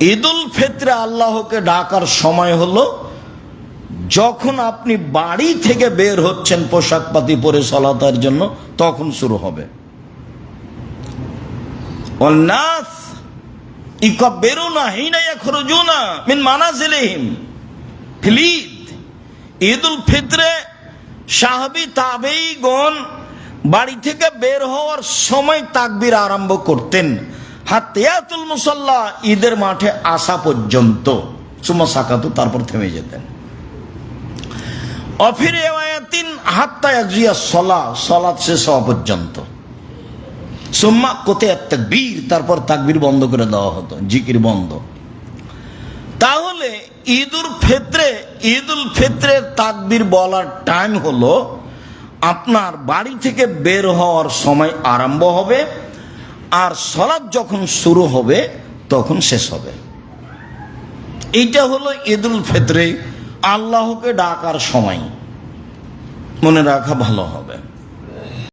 ঈদুল ফিত্রে আল্লাহকে ডাকার সময় হলো, যখন আপনি বাড়ি থেকে বের হচ্ছেন পোশাক পাতি পরে সলাতার জন্য, তখন শুরু হবে। ঈদুল বাড়ি থেকে বের হওয়ার সময় তাকবির আরম্ভ করতেন। হাতিয়াতুল মুসল্লা, ঈদের মাঠে আসা পর্যন্ত। সুমা সাকাতু তারপর থেমে যেতেন। অফিরে তিন হাত্তা একজিয়া সলা, সলাৎ শেষ হওয়া পর্যন্ত। সুম্মা কোতে তাকবীর, তারপর তাকবীর বন্ধ করে দেওয়া হতো, জিকির বন্ধ। তাহলে ঈদুল ফিত্রে, ঈদুল ফিত্রের তাকবীর বলার টাইম হলো, আপনার বাড়ি থেকে বের হওয়ার সময় আরম্ভ হবে আর সলাপ যখন শুরু হবে, তখন শেষ হবে। এইটা হলো ঈদুল ফেতরে আল্লাহকে ডাকার সময়। মনে রাখা ভালো হবে।